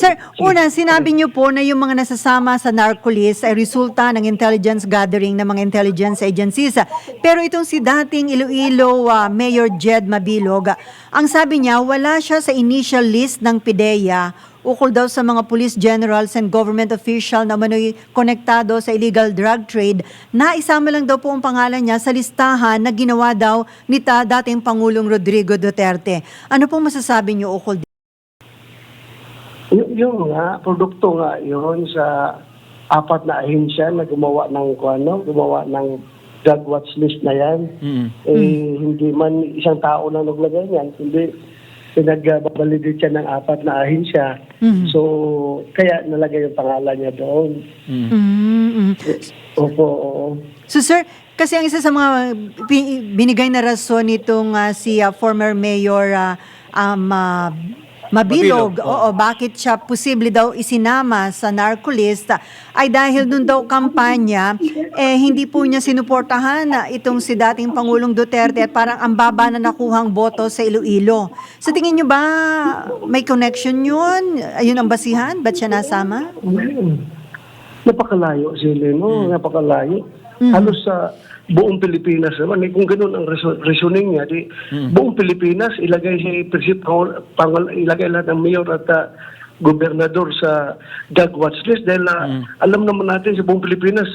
Sir, una, sinabi niyo po na yung mga nasasama sa narco-list ay resulta ng intelligence gathering ng mga intelligence agencies. Pero itong si dating Iloilo ah, Mayor Jed Mabilog, ang sabi niya, wala siya sa initial list ng PIDEA ukol daw sa mga police generals and government official na manoy konektado sa illegal drug trade, na isama lang daw po ang pangalan niya sa listahan na ginawa daw ni ta dating Pangulong Rodrigo Duterte. Ano pong masasabi niyo ukol Y- yung nga, produkto nga yun sa apat na ahensya na gumawa ng ano, gumawa ng drug watch list na yan. Mm. Eh, hindi man isang tao na naglagay niyan, hindi pinagbabalidate siya ng apat na ahensya. Mhm. So, kaya nalagay yung pangalan niya doon. Mm. Mm-mm. Opo, oo. So sir, kasi ang isa sa mga binigay na rason nitong ah, si ah, former mayor ah, um, ah, Mabilog, Mabilog, oo, bakit siya posible daw isinama sa narcolist ay dahil nung daw kampanya, eh hindi po niya sinuportahan na itong si dating Pangulong Duterte at parang ang baba na nakuhang boto sa Iloilo. Sa tingin niyo ba may connection yun? Ayun ang basihan? Ba't siya nasama? Mm. Napakalayo sila, no? Hmm. Napakalayo. Mm. Halos sa buong Pilipinas naman, eh, kung ganun ang reasoning niya, di, Hmm. buong Pilipinas, ilagay si President Pangul- ilagay lahat ng mayor at ah, gobernador sa drug watch list dahil ah, Hmm. alam naman natin sa buong Pilipinas,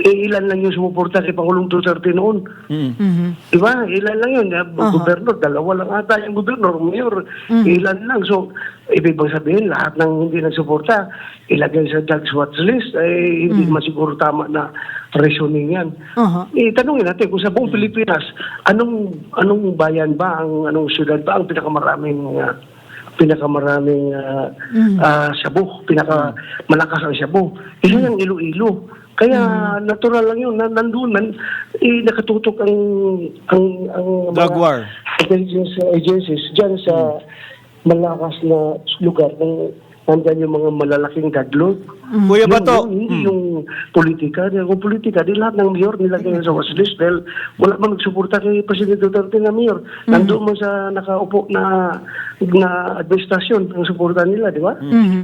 eh, ilan lang yung sumuporta kay Pangulong Duterte noon. Mm. Mhm. Di ba? Ilan lang yun. Uh, Aha. Gobernador, dalawa lang ata yung gobernador, mayor. Ilan lang. So, ibig bang sabihin, lahat ng hindi nagsuporta, ilagay sa drugs watch list, eh, hindi man siguro tama na reasoning yan. Aha. Eh, tanungin natin kung sa buong Pilipinas, anong anong bayan ba, ang anong syudad ba ang pinakamaraming uh, pinakamaraming uh, ah, shabu, pinaka malakas ang shabu. Ilan ang Iloilo. Kaya natural lang yun, na, nandun, nan, eh, nakatutok ang, ang, ang Drug war. intelligence agencies dyan sa malakas na lugar ng nandyan yung mga malalaking dadlot. Kuya Yung- Bato, yung- Hindi mm. yung politika. Kung politika, di lahat ng mayor nilagay sa watch list dahil wala man nagsuporta kay Presidente Duterte na mayor. Nandoon man sa nakaupo na na administrasyon ang suporta nila, di ba? Mhm.